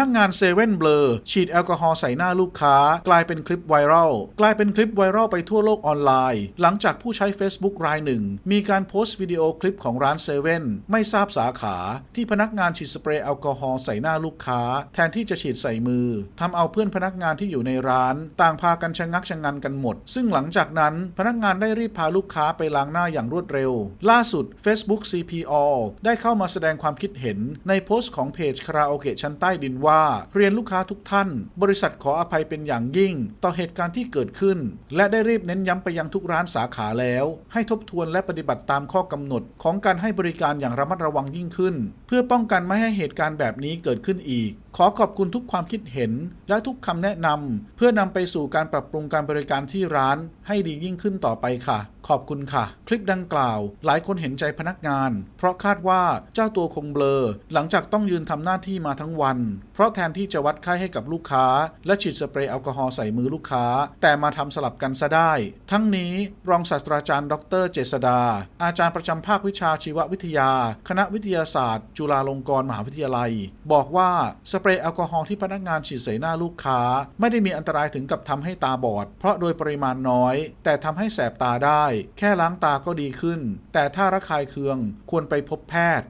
นักงานเซเว่นเบลอฉีดแอลกอฮอล์ใส่หน้าลูกค้า กลายเป็นคลิปไวรัลกลายเป็นคลิปไวรัลไปทั่วโลกออนไลน์ หลังจากผู้ใช้ Facebook รายหนึ่ง มีการโพสต์วิดีโอคลิปของร้านเซเว่นไม่ทราบสาขา ที่พนักงานฉีดสเปรย์แอลกอฮอล์ใส่หน้าลูกค้า แทนที่จะฉีดใส่มือทำเอาเพื่อนพนักงานที่อยู่ในร้าน ต่างพากันชะงักชะงันกันหมด ซึ่งหลังจากนั้นพนักงานได้รีบพาลูกค้าไปล้างหน้าอย่างรวดเร็ว ล่าสุด Facebook CPO ได้เข้ามาแสดงความคิดเห็นในโพสต์ของเพจคาราโอเกะชั้นใต้ดินว่าเรียนลูกค้าทุกท่าน บริษัทขออภัยเป็นอย่างยิ่ง ต่อเหตุการณ์ที่เกิดขึ้น และได้รีบเน้นย้ำไปยังทุกร้านสาขาแล้ว ให้ทบทวนและปฏิบัติตามข้อกำหนดของการให้บริการอย่างระมัดระวังยิ่งขึ้น เพื่อป้องกันไม่ให้เหตุการณ์แบบนี้เกิดขึ้นอีก ขอขอบคุณทุกความคิดเห็นและทุกคำแนะนำเพื่อนำไปสู่การปรับปรุงการบริการที่ร้านให้ดียิ่งขึ้นต่อไปค่ะ ขอบคุณค่ะ คลิปดังกล่าว หลายคนเห็นใจพนักงาน เพราะคาดว่าเจ้าตัวคงเบลอ หลังจากต้องยืนทำหน้าที่มาทั้งวัน เพราะแทนที่จะวัดไข้ให้กับลูกค้า และฉีดสเปรย์แอลกอฮอล์ใส่มือลูกค้า แต่มาทำสลับกันซะได้ ทั้งนี้รองศาสตราจารย์ ดร เจษดา อาจารย์ประจำภาควิชาชีววิทยา คณะวิทยาศาสตร์ จุฬาลงกรณ์มหาวิทยาลัย บอกว่าสเปรย์แอลกอฮอล์ที่พนักงานฉีดใส่หน้าลูกค้า ไม่ได้มีอันตรายถึงกับทำให้ตาบอด เพราะโดยปริมาณน้อย แต่ทำให้แสบตาได้ แค่ล้างตาก็ดีขึ้น แต่ถ้าระคายเคืองควรไปพบแพทย์